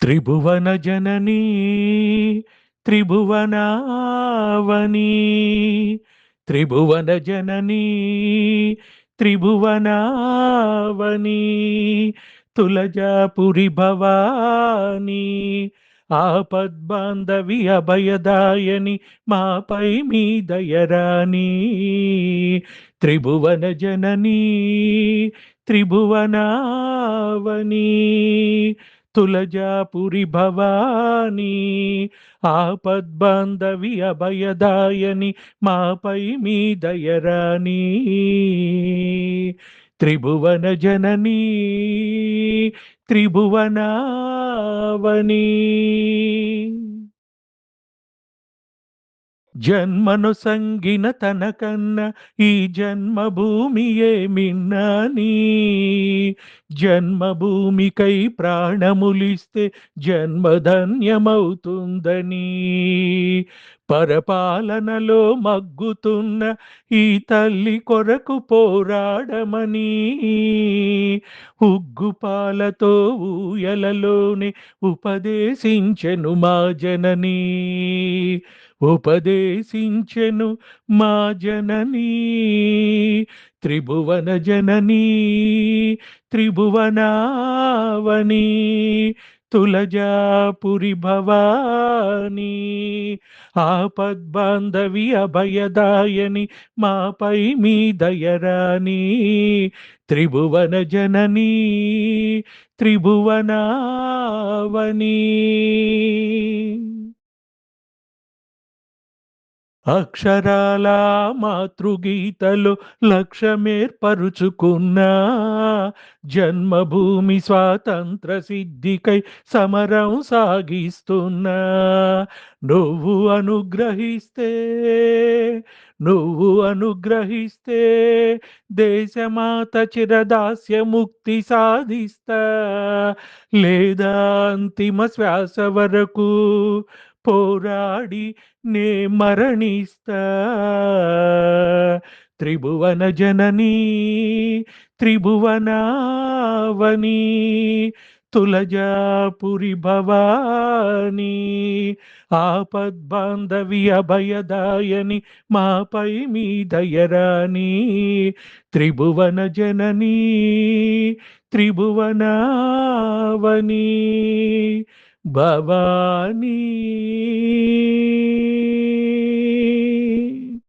త్రిభువన జననీ త్రిభువనావని త్రిభువన జననీ త్రిభువనావని తులజాపురి భవాని ఆపద్బాంధవి అభయదాయని మాపై మీ దయరాని త్రిభువన జననీ త్రిభువనావని తులజాపురి భవాని ఆపద్బాంధవి అభయదాయని మాపై మీ దయరాని త్రిభువన జననీ త్రిభువనావని. జన్మను సంగిన తనకన్న ఈ జన్మభూమియే మిన్నాని. జన్మభూమికై ప్రాణములిస్తే జన్మధన్యమవుతుందని. పరపాలనలో మగ్గుతున్న ఈ తల్లి కొరకు పోరాడమని. ఉగ్గుపాలతో ఊయలలోనే ఉపదేశించెను మా జనని. ఉపదేశించెను మా జననీ. త్రిభువన జననీ త్రిభువనావని తులజాపురి భవాని ఆపద్బాంధవి అభయదాయని మాపై మీ దయరాని త్రిభువన జననీ త్రిభువనావని. అక్షరాల మాతృగీతలో లక్ష్యమేర్పరుచుకున్నా జన్మభూమి స్వాతంత్ర సిద్ధికై సమరం సాగిస్తున్నా నువ్వు అనుగ్రహిస్తే నువ్వు అనుగ్రహిస్తే దేశమాత చిరదాస్య ముక్తి సాధిస్తా. లేదా అంతిమ శ్వాస వరకు పోరాడి నే మరణిస్తా. త్రిభువన జననీ త్రిభువనావని తులజాపురి భవాని ఆపద్బాంధవి అభయదాయని మాపై మీ దయరాని త్రిభువన జననీ త్రిభువనావని భవానీ